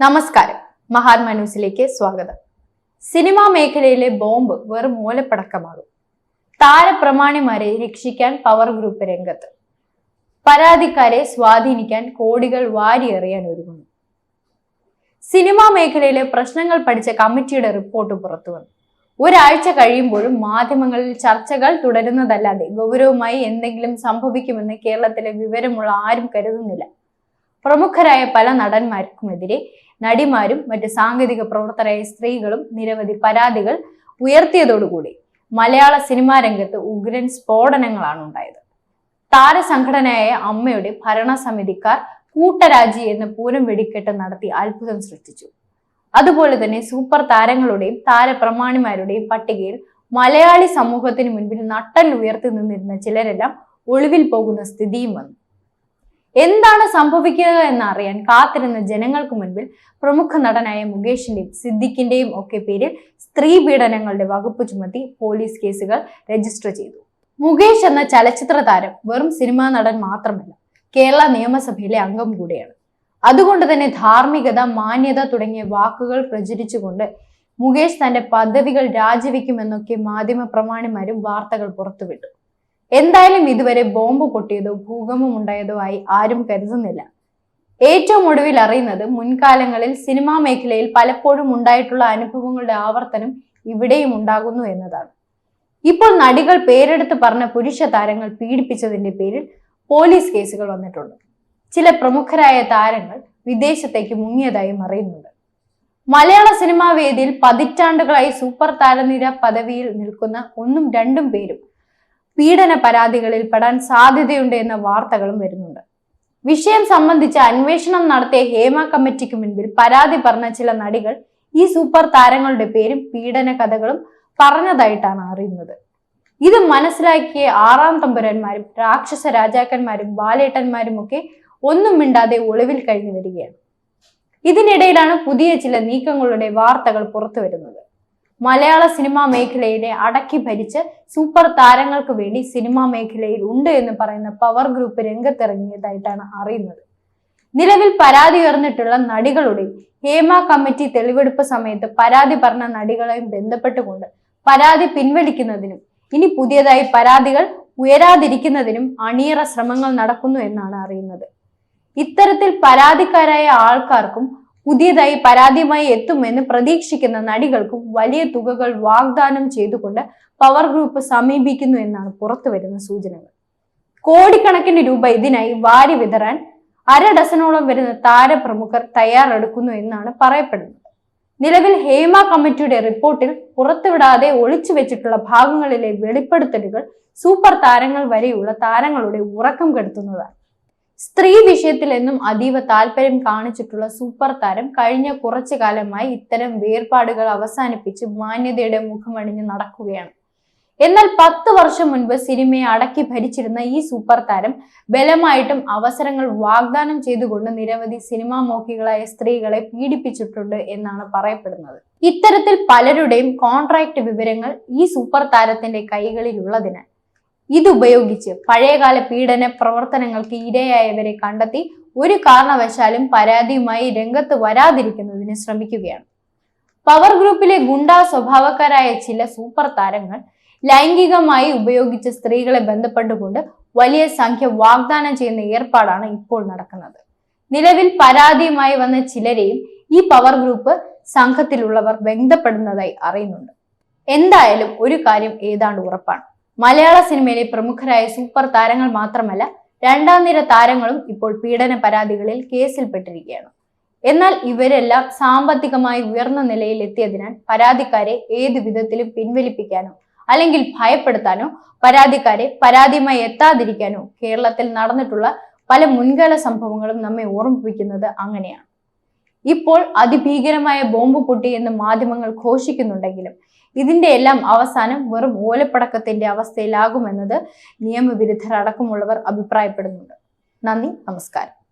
നമസ്കാരം. മഹാത്മാ ന്യൂസിലേക്ക് സ്വാഗതം. സിനിമാ മേഖലയിലെ ബോംബ് വെറും മൂലപ്പടക്കമാകും. താരപ്രമാണിമാരെ രക്ഷിക്കാൻ പവർ ഗ്രൂപ്പ് രംഗത്ത്. പരാതിക്കാരെ സ്വാധീനിക്കാൻ കോടികൾ വാരിയെറിയാൻ ഒരുങ്ങുന്നു. സിനിമാ മേഖലയിലെ പ്രശ്നങ്ങൾ പഠിച്ച കമ്മിറ്റിയുടെ റിപ്പോർട്ട് പുറത്തു വന്നു. ഒരാഴ്ച കഴിയുമ്പോഴും മാധ്യമങ്ങളിൽ ചർച്ചകൾ തുടരുന്നതല്ലാതെ ഗൗരവമായി എന്തെങ്കിലും സംഭവിക്കുമെന്ന് കേരളത്തിലെ വിവരമുള്ള ആരും കരുതുന്നില്ല. പ്രമുഖരായ പല നടന്മാർക്കുമെതിരെ നടിമാരും മറ്റ് സാങ്കേതിക പ്രവർത്തകരായ സ്ത്രീകളും നിരവധി പരാതികൾ ഉയർത്തിയതോടുകൂടി മലയാള സിനിമാ രംഗത്ത് ഉഗ്രൻ സ്ഫോടനങ്ങളാണ് ഉണ്ടായത്. താരസംഘടനയായ അമ്മയുടെ ഭരണസമിതിക്കാർ കൂട്ടരാജി എന്ന പൂരം വെടിക്കെട്ട് നടത്തി അത്ഭുതം സൃഷ്ടിച്ചു. അതുപോലെ തന്നെ സൂപ്പർ താരങ്ങളുടെയും താരപ്രമാണിമാരുടെയും പട്ടികയിൽ മലയാളി സമൂഹത്തിന് മുൻപിൽ നട്ടൽ ഉയർത്തി നിന്നിരുന്ന ചിലരെല്ലാം ഒളിവിൽ പോകുന്ന സ്ഥിതിയും വന്നു. എന്താണ് സംഭവിക്കുക എന്നറിയാൻ കാത്തിരുന്ന ജനങ്ങൾക്ക് മുൻപിൽ പ്രമുഖ നടനായ മുകേഷിന്റെയും സിദ്ദിഖിന്റെയും ഒക്കെ പേരിൽ സ്ത്രീ പീഡനങ്ങളുടെ വകുപ്പ് ചുമത്തി പോലീസ് കേസുകൾ രജിസ്റ്റർ ചെയ്തു. മുകേഷ് എന്ന ചലച്ചിത്ര താരം വെറും സിനിമാ നടൻ മാത്രമല്ല കേരള നിയമസഭയിലെ അംഗം കൂടിയാണ്. അതുകൊണ്ട് തന്നെ ധാർമ്മികത മാന്യത തുടങ്ങിയ വാക്കുകൾ പ്രചരിച്ചുകൊണ്ട് മുകേഷ് തന്റെ പദവികൾ രാജിവെക്കുമെന്നൊക്കെ മാധ്യമ പ്രമാണിമാരും വാർത്തകൾ പുറത്തുവിട്ടു. എന്തായാലും ഇതുവരെ ബോംബ് പൊട്ടിയതോ ഭൂകമ്പം ഉണ്ടായതോ ആയി ആരും കരുതുന്നില്ല. ഏറ്റവും ഒടുവിൽ അറിയുന്നത് മുൻകാലങ്ങളിൽ സിനിമാ മേഖലയിൽ പലപ്പോഴും ഉണ്ടായിട്ടുള്ള അനുഭവങ്ങളുടെ ആവർത്തനം ഇവിടെയും ഉണ്ടാകുന്നു എന്നതാണ്. ഇപ്പോൾ നടികൾ പേരെടുത്ത് പറഞ്ഞ പുരുഷ താരങ്ങൾ പീഡിപ്പിച്ചതിന്റെ പേരിൽ പോലീസ് കേസുകൾ വന്നിട്ടുണ്ട്. ചില പ്രമുഖരായ താരങ്ങൾ വിദേശത്തേക്ക് മുങ്ങിയതായും അറിയുന്നുണ്ട്. മലയാള സിനിമാ വേദിയിൽ പതിറ്റാണ്ടുകളായി സൂപ്പർ താരനിര പദവിയിൽ നിൽക്കുന്ന ഒന്നും രണ്ടും പേരും പീഡന പരാതികളിൽ പെടാൻ സാധ്യതയുണ്ട് എന്ന വാർത്തകളും വരുന്നുണ്ട്. വിഷയം സംബന്ധിച്ച അന്വേഷണം നടത്തിയ ഹേമ കമ്മിറ്റിക്ക് മുൻപിൽ പരാതി പറഞ്ഞ ചില നടികൾ ഈ സൂപ്പർ താരങ്ങളുടെ പേരും പീഡന കഥകളും പറഞ്ഞതായിട്ടാണ് അറിയുന്നത്. ഇത് മനസ്സിലാക്കിയ ആറാം തമ്പുരന്മാരും രാക്ഷസ രാജാക്കന്മാരും ബാലേട്ടന്മാരും ഒക്കെ ഒന്നും മിണ്ടാതെ ഒളിവിൽ കഴിഞ്ഞു വരികയാണ്. ഇതിനിടയിലാണ് പുതിയ ചില നീക്കങ്ങളുടെ വാർത്തകൾ പുറത്തു വരുന്നത് മലയാള സിനിമാ മേഖലയിലെ അടക്കി ഭരിച്ച് സൂപ്പർ താരങ്ങൾക്ക് വേണ്ടി സിനിമാ മേഖലയിൽ ഉണ്ട് എന്ന് പറയുന്ന പവർ ഗ്രൂപ്പ് രംഗത്തിറങ്ങിയതായിട്ടാണ് അറിയുന്നത്. നിലവിൽ പരാതി ഉയർന്നിട്ടുള്ള നടികളുടെ ഹേമ കമ്മിറ്റി തെളിവെടുപ്പ് സമയത്ത് പരാതി പറഞ്ഞ നടികളെയും ബന്ധപ്പെട്ടുകൊണ്ട് പരാതി പിൻവലിക്കുന്നതിനും ഇനി പുതിയതായി പരാതികൾ ഉയരാതിരിക്കുന്നതിനും അണിയറ ശ്രമങ്ങൾ നടക്കുന്നു എന്നാണ് അറിയുന്നത്. ഇത്തരത്തിൽ പരാതിക്കാരായ ആൾക്കാർക്കും പുതിയതായി പരാതിയുമായി എത്തുമെന്ന് പ്രതീക്ഷിക്കുന്ന നടികൾക്കും വലിയ തുകകൾ വാഗ്ദാനം ചെയ്തുകൊണ്ട് പവർ ഗ്രൂപ്പ് സമീപിക്കുന്നു എന്നാണ് പുറത്തു വരുന്ന സൂചനകൾ. കോടിക്കണക്കിന് രൂപ ഇതിനായി വാരി വിതറാൻ അര ഡസനോളം വരുന്ന താരപ്രമുഖർ തയ്യാറെടുക്കുന്നു എന്നാണ് പറയപ്പെടുന്നത്. നിലവിൽ ഹേമ കമ്മിറ്റിയുടെ റിപ്പോർട്ടിൽ പുറത്തുവിടാതെ ഒളിച്ചു വെച്ചിട്ടുള്ള ഭാഗങ്ങളിലെ വെളിപ്പെടുത്തലുകൾ സൂപ്പർ താരങ്ങൾ വരെയുള്ള താരങ്ങളുടെ ഉറക്കം കെടുത്തുന്നതാണ്. സ്ത്രീ വിഷയത്തിൽ എന്നും അതീവ താല്പര്യം കാണിച്ചിട്ടുള്ള സൂപ്പർ താരം കഴിഞ്ഞ കുറച്ചു കാലമായി ഇത്തരം വേർപാടുകൾ അവസാനിപ്പിച്ച് മാന്യതയുടെ മുഖമണിഞ്ഞ് നടക്കുകയാണ്. എന്നാൽ പത്ത് വർഷം മുൻപ് സിനിമയെ അടക്കി ഭരിച്ചിരുന്ന ഈ സൂപ്പർ താരം ബലമായിട്ടും അവസരങ്ങൾ വാഗ്ദാനം ചെയ്തുകൊണ്ട് നിരവധി സിനിമാ മോഹികളായ സ്ത്രീകളെ പീഡിപ്പിച്ചിട്ടുണ്ട് എന്നാണ് പറയപ്പെടുന്നത്. ഇത്തരത്തിൽ പലരുടെയും കോൺട്രാക്ട് വിവരങ്ങൾ ഈ സൂപ്പർ താരത്തിന്റെ കൈകളിലുള്ളതിനാൽ ഇതുപയോഗിച്ച് പഴയകാല പീഡന പ്രവർത്തനങ്ങൾക്ക് ഇരയായവരെ കണ്ടെത്തി ഒരു കാരണവശാലും പരാതിയുമായി രംഗത്ത് വരാതിരിക്കുന്നതിന് ശ്രമിക്കുകയാണ്. പവർ ഗ്രൂപ്പിലെ ഗുണ്ടാ സ്വഭാവക്കാരായ ചില സൂപ്പർ താരങ്ങൾ ലൈംഗികമായി ഉപയോഗിച്ച സ്ത്രീകളെ ബന്ധപ്പെട്ടുകൊണ്ട് വലിയ സംഖ്യ വാഗ്ദാനം ചെയ്യുന്ന ഏർപ്പാടാണ് ഇപ്പോൾ നടക്കുന്നത്. നിലവിൽ പരാതിയുമായി വന്ന ചിലരെയും ഈ പവർ ഗ്രൂപ്പ് സംഘത്തിലുള്ളവർ ബന്ധപ്പെടുന്നതായി അറിയുന്നുണ്ട്. എന്തായാലും ഒരു കാര്യം ഏതാണ്ട് ഉറപ്പാണ്. മലയാള സിനിമയിലെ പ്രമുഖരായ സൂപ്പർ താരങ്ങൾ മാത്രമല്ല രണ്ടാം നിര താരങ്ങളും ഇപ്പോൾ പീഡന പരാതികളിൽ കേസിൽപ്പെട്ടിരിക്കുകയാണ്. എന്നാൽ ഇവരെല്ലാം സാമ്പത്തികമായി ഉയർന്ന നിലയിൽ എത്തിയതിനാൽ പരാതിക്കാരെ ഏതു വിധത്തിലും പിൻവലിപ്പിക്കാനോ അല്ലെങ്കിൽ ഭയപ്പെടുത്താനോ പരാതിക്കാരെ പരാതിയുമായി എത്താതിരിക്കാനോ കേരളത്തിൽ നടന്നിട്ടുള്ള പല മുൻകാല സംഭവങ്ങളും നമ്മെ ഓർമ്മിപ്പിക്കുന്നത് അങ്ങനെയാണ്. ഇപ്പോൾ അതിഭീകരമായ ബോംബ് പൊട്ടി എന്ന് മാധ്യമങ്ങൾ ഘോഷിക്കുന്നുണ്ടെങ്കിലും ഇതിന്റെ എല്ലാം അവസാനം വെറും ഓലപ്പടക്കത്തിന്റെ അവസ്ഥയിലാകുമെന്നത് നിയമവിരുദ്ധർ അടക്കമുള്ളവർ അഭിപ്രായപ്പെടുന്നുണ്ട്. നന്ദി നമസ്കാരം.